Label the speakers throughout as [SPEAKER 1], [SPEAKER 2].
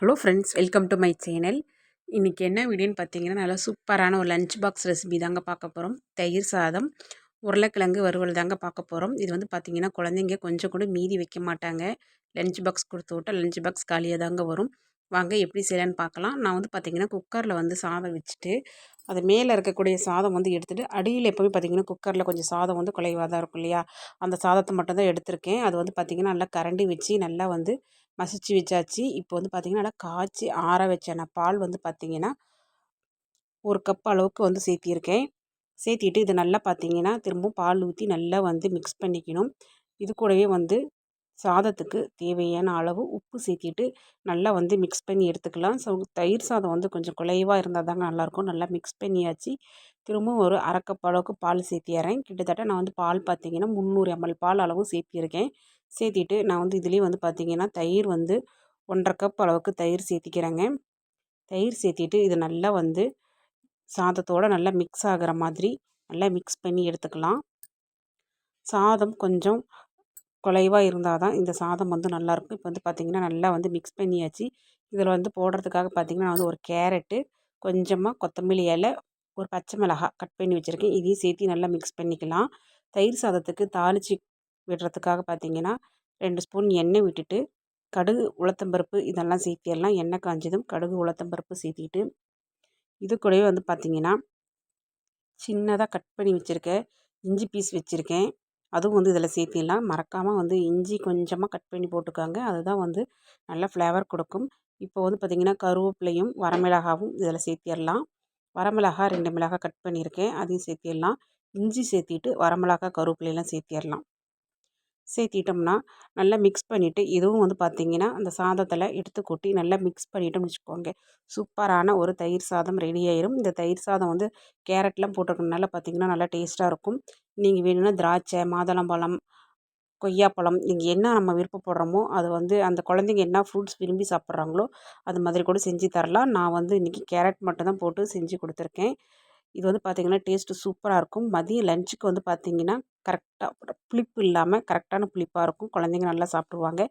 [SPEAKER 1] Hello friends welcome to my channel இன்றைக்கி என்ன வீடியோன்னு பார்த்தீங்கன்னா நல்லா சூப்பரான ஒரு லஞ்ச் பாக்ஸ் ரெசிபி தாங்க பார்க்க போகிறோம் தயிர் சாதம் உருளைக்கிழங்கு வறுவல் தாங்க பார்க்க போகிறோம் இது வந்து பார்த்திங்கன்னா குழந்தைங்க கொஞ்சம் கூட மீதி வைக்க மாட்டாங்க. லஞ்ச் பாக்ஸ் கொடுத்து விட்டால் லஞ்ச் பாக்ஸ் காலியாக தாங்க வரும். வாங்க எப்படி செய்யலான்னு பார்க்கலாம். நான் வந்து பார்த்திங்கன்னா குக்கரில் வந்து சாதம் வச்சுட்டு அது மேலே இருக்கக்கூடிய சாதம் வந்து எடுத்துகிட்டு அடியில் எப்போவுமே பார்த்திங்கன்னா குக்கரில் கொஞ்சம் சாதம் வந்து குலைவாக தான் இருக்கும் இல்லையா? அந்த சாதத்தை மட்டும் தான் எடுத்திருக்கேன். அது வந்து பார்த்திங்கன்னா நல்லா கரண்டி வச்சு நல்லா வந்து மசிச்சு வச்சாச்சு. இப்போ வந்து பார்த்திங்கன்னா நல்லா காய்ச்சி ஆற வச்சேன் பால் வந்து பார்த்திங்கன்னா ஒரு கப் அளவுக்கு வந்து சேர்த்திருக்கேன். சேர்த்திட்டு இது நல்லா பார்த்திங்கன்னா திரும்பவும் பால் ஊற்றி நல்லா வந்து மிக்ஸ் பண்ணிக்கணும். இது கூடவே வந்து சாதத்துக்கு தேவையான அளவு உப்பு சேர்த்திட்டு நல்லா வந்து மிக்ஸ் பண்ணி எடுத்துக்கலாம். ஸோ தயிர் சாதம் வந்து கொஞ்சம் குலைவாக இருந்தால் தாங்க நல்லாயிருக்கும் நல்லா மிக்ஸ் பண்ணியாச்சு. திரும்பவும் ஒரு அரை அளவுக்கு பால் சேர்த்திடுறேன் கிட்டத்தட்ட நான் வந்து பால் பார்த்திங்கன்னா முந்நூறு எம்எல் பால் அளவு சேர்த்திருக்கேன். சேர்த்திட்டு நான் வந்து இதுலேயே வந்து பார்த்திங்கன்னா தயிர் வந்து ஒன்றரை கப் அளவுக்கு தயிர் சேர்த்திக்கிறேங்க. தயிர் சேர்த்திட்டு இது நல்லா வந்து சாதத்தோடு நல்லா மிக்ஸ் ஆகிற மாதிரி நல்லா மிக்ஸ் பண்ணி எடுத்துக்கலாம். சாதம் கொஞ்சம் குலைவாக இருந்தால் தான் இந்த சாதம் வந்து நல்லாயிருக்கும் இப்போ வந்து பார்த்திங்கன்னா நல்லா வந்து மிக்ஸ் பண்ணியாச்சு. இதில் வந்து போடுறதுக்காக பார்த்திங்கன்னா நான் வந்து ஒரு கேரட்டு கொஞ்சமாக கொத்தமல்லி இலை ஒரு பச்சை மிளகா கட் பண்ணி வச்சுருக்கேன். இதையும் சேர்த்து நல்லா மிக்ஸ் பண்ணிக்கலாம். தயிர் சாதத்துக்கு தாளித்து விடுறதுக்காக பார்த்திங்கன்னா ரெண்டு ஸ்பூன் எண்ணெய் விட்டுட்டு கடுகு உளுத்தம்பருப்பு இதெல்லாம் சேர்த்திடலாம் எண்ணெய் காஞ்சதும் கடுகு உளுத்தம்பருப்பு சேர்த்திட்டு இது கூடவே வந்து பார்த்திங்கன்னா சின்னதாக கட் பண்ணி வச்சுருக்கேன். இஞ்சி பீஸ் வச்சுருக்கேன். அதுவும் வந்து இதில் சேர்த்திடலாம். மறக்காமல் வந்து இஞ்சி கொஞ்சமாக கட் பண்ணி போட்டுக்காங்க. அதுதான் வந்து நல்ல ஃப்ளேவர் கொடுக்கும். இப்போ வந்து பார்த்திங்கன்னா கருவேப்பிலையும் வரமிளகாவும் இதில் சேர்த்திடலாம். வரமிளகா ரெண்டு மிளகாய் கட் பண்ணியிருக்கேன். அதையும் சேர்த்திடலாம். இஞ்சி சேர்த்திட்டு வரமிளகா கருவேப்பிலையெல்லாம் சேர்த்திடலாம். சேர்த்திட்டோம்னா நல்லா மிக்ஸ் பண்ணிவிட்டு இதுவும் வந்து பார்த்திங்கன்னா அந்த சாதத்தில் எடுத்து கொட்டி நல்லா மிக்ஸ் பண்ணிட்டோம்னு வச்சுக்கோங்க. சூப்பரான ஒரு தயிர் சாதம் ரெடி ஆயிரும். இந்த தயிர் சாதம் வந்து கேரட்லாம் போட்டிருக்கனால பார்த்திங்கன்னா நல்லா டேஸ்ட்டாக இருக்கும். நீங்கள் வேணும்னா திராட்சை மாதுளம்பழம் கொய்யாப்பழம் நீங்கள் என்ன நம்ம விருப்பப்படுறோமோ அது வந்து அந்த குழந்தைங்க என்ன ஃப்ரூட்ஸ் விரும்பி சாப்பிட்றாங்களோ அது மாதிரி கூட செஞ்சு தரலாம். நான் வந்து இன்றைக்கி கேரட் மட்டும் தான் போட்டு செஞ்சு கொடுத்துருக்கேன். இது வந்து பார்த்திங்கன்னா டேஸ்ட்டு சூப்பராக இருக்கும். மதியம் லஞ்சுக்கு வந்து பார்த்திங்கன்னா கரெக்டாக புளிப்பு இல்லாமல் கரெக்டான புளிப்பாக இருக்கும். குழந்தைங்க நல்லா சாப்பிடுவாங்க.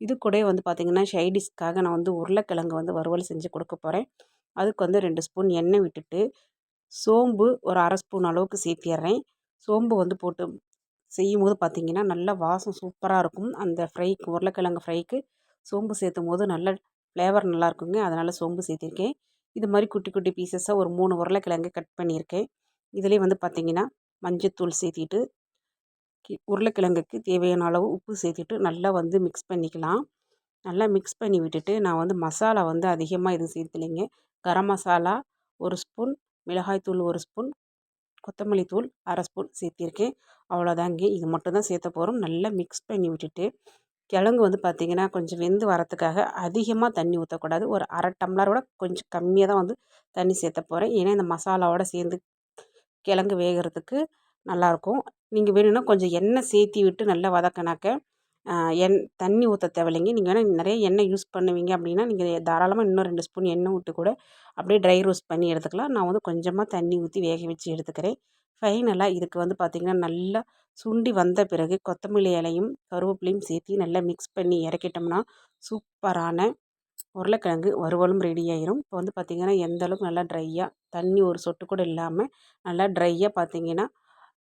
[SPEAKER 1] இது கூட வந்து பார்த்திங்கன்னா ஷைடிஷ்க்காக நான் வந்து உருளைக்கிழங்கு வந்து வறுவல் செஞ்சு கொடுக்க போகிறேன் அதுக்கு வந்து ரெண்டு ஸ்பூன் எண்ணெய் விட்டுட்டு சோம்பு ஒரு அரை ஸ்பூன் அளவுக்கு சேர்த்திடுறேன் சோம்பு வந்து போட்டு செய்யும் போது பார்த்திங்கன்னா நல்லா வாசம் சூப்பராக இருக்கும். அந்த ஃப்ரைக்கு உருளைக்கிழங்கு ஃப்ரைக்கு சோம்பு சேர்த்தும் போது நல்ல ஃப்ளேவர் நல்லாயிருக்குங்க அதனால் சோம்பு சேர்த்திருக்கேன். இது மாதிரி குட்டி குட்டி பீசஸாக ஒரு மூணு உருளைக்கிழங்கு கட் பண்ணியிருக்கேன். இதிலே வந்து பார்த்திங்கன்னா மஞ்சத்தூள் சேர்த்திட்டு உருளைக்கிழங்குக்கு தேவையான அளவு உப்பு சேர்த்துட்டு நல்லா வந்து மிக்ஸ் பண்ணிக்கலாம். நல்லா மிக்ஸ் பண்ணி விட்டுட்டு நான் வந்து மசாலா வந்து அதிகமாக எதுவும் சேர்த்துலைங்க. கரம் மசாலா ஒரு ஸ்பூன் மிளகாய்த்தூள் ஒரு ஸ்பூன் கொத்தமல்லி தூள் அரை ஸ்பூன் சேர்த்திருக்கேன். அவ்வளோதாங்க. இது மட்டும் தான் சேர்த்த போகிறோம் நல்லா மிக்ஸ் பண்ணி விட்டுட்டு கிழங்கு வந்து பார்த்திங்கன்னா கொஞ்சம் வெந்து வரத்துக்காக அதிகமாக தண்ணி ஊற்றக்கூடாது ஒரு அரை டம்ளரோட கொஞ்சம் கம்மியாக தான் வந்து தண்ணி சேர்த்த போகிறேன் ஏன்னா இந்த மசாலாவோடு சேர்ந்து கிழங்கு வேகிறதுக்கு நல்லாயிருக்கும் நீங்கள் வேணும்னா கொஞ்சம் எண்ணெய் சேர்த்தி விட்டு நல்லா வதக்கினாக்க எண் தண்ணி ஊற்ற தேவையில்லைங்க. நீங்கள் வேணால் நிறைய எண்ணெய் யூஸ் பண்ணுவீங்க அப்படின்னா நீங்கள் தாராளமாக இன்னும் ரெண்டு ஸ்பூன் எண்ணெய் விட்டு கூட அப்படியே ட்ரை ரோஸ்ட் பண்ணி எடுத்துக்கலாம். நான் வந்து கொஞ்சமாக தண்ணி ஊற்றி வேக வச்சு எடுத்துக்கிறேன். ஃபைனலாக இதுக்கு வந்து பார்த்திங்கன்னா நல்லா சுண்டி வந்த பிறகு கொத்தமல்லி இலையும் கருவேப்பிலையும் சேர்த்து நல்லா மிக்ஸ் பண்ணி இறக்கிட்டோம்னா சூப்பரான உருளைக்கிழங்கு வறுவலும் ரெடி ஆயிரும். இப்போ வந்து பார்த்திங்கன்னா எந்த அளவுக்கு நல்லா ட்ரையாக தண்ணி ஒரு சொட்டு கூட இல்லாமல் நல்லா ட்ரையாக பார்த்திங்கன்னா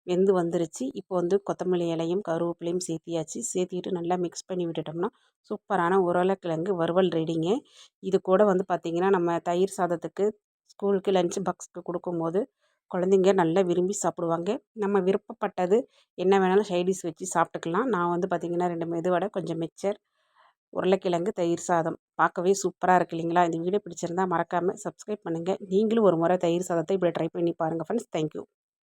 [SPEAKER 1] வெந்து வந்துருச்சு. இப்போ வந்து கொத்தமல்லி இலையும் கருவேப்பிலையும் சேர்த்தியாச்சு. சேர்த்திட்டு நல்லா மிக்ஸ் பண்ணி விட்டுட்டோம்னா சூப்பரான உருளைக்கிழங்கு வறுவல் ரெடிங்க இது கூட வந்து பார்த்திங்கன்னா நம்ம தயிர் சாதத்துக்கு ஸ்கூலுக்கு லஞ்ச் பாக்ஸுக்கு கொடுக்கும்போது குழந்தைங்க நல்லா விரும்பி சாப்பிடுவாங்க. நம்ம விருப்பப்பட்டது என்ன வேணாலும் சைடிஸ் வச்சு சாப்பிட்டுக்கலாம். நான் வந்து பார்த்திங்கன்னா ரெண்டு மெதுவடை கொஞ்சம் மிக்சர் உருளைக்கிழங்கு தயிர் சாதம். பார்க்கவே சூப்பராக இருக்கு இல்லைங்களா? இந்த வீடியோ பிடிச்சிருந்தால் மறக்காமல் சப்ஸ்கிரைப் பண்ணுங்கள் நீங்களும் ஒரு முறை தயிர் சாதத்தை இப்படி ட்ரை பண்ணி பாருங்கள் ஃப்ரெண்ட்ஸ் தேங்க்யூ